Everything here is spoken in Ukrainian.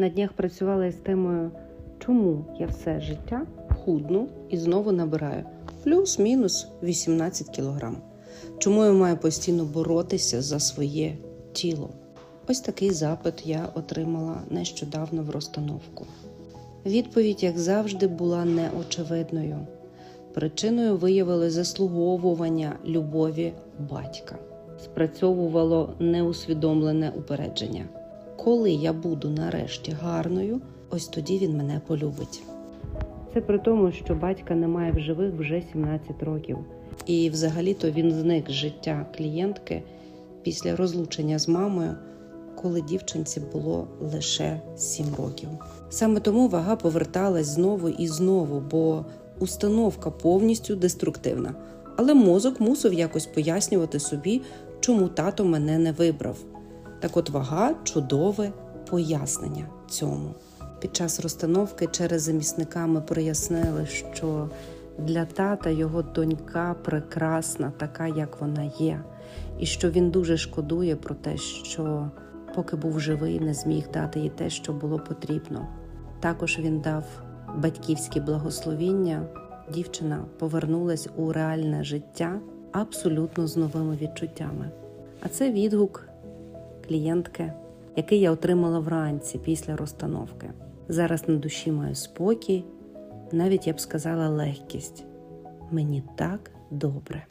На днях працювала із темою, чому я все життя худну і знову набираю плюс-мінус 18 кілограм. Чому я маю постійно боротися за своє тіло? Ось такий запит я отримала нещодавно в розстановку. Відповідь, як завжди, була неочевидною. Причиною виявили заслуговування любові батька. Спрацьовувало неусвідомлене упередження. Коли я буду нарешті гарною, ось тоді він мене полюбить. Це при тому, що батька немає в живих вже 17 років. І взагалі-то він зник з життя клієнтки після розлучення з мамою, коли дівчинці було лише 7 років. Саме тому вага поверталась знову і знову, бо установка повністю деструктивна. Але мозок мусив якось пояснювати собі, чому тато мене не вибрав. Так от вага чудове пояснення цьому. Під час розстановки через замісника ми прояснили, що для тата його донька прекрасна, така як вона є, і що він дуже шкодує про те, що поки був живий, не зміг дати їй те, що було потрібно. Також він дав батьківське благословіння. Дівчина повернулась у реальне життя абсолютно з новими відчуттями. А це відгук клієнтки, який я отримала вранці після розстановки. Зараз на душі маю спокій, навіть я б сказала легкість. Мені так добре.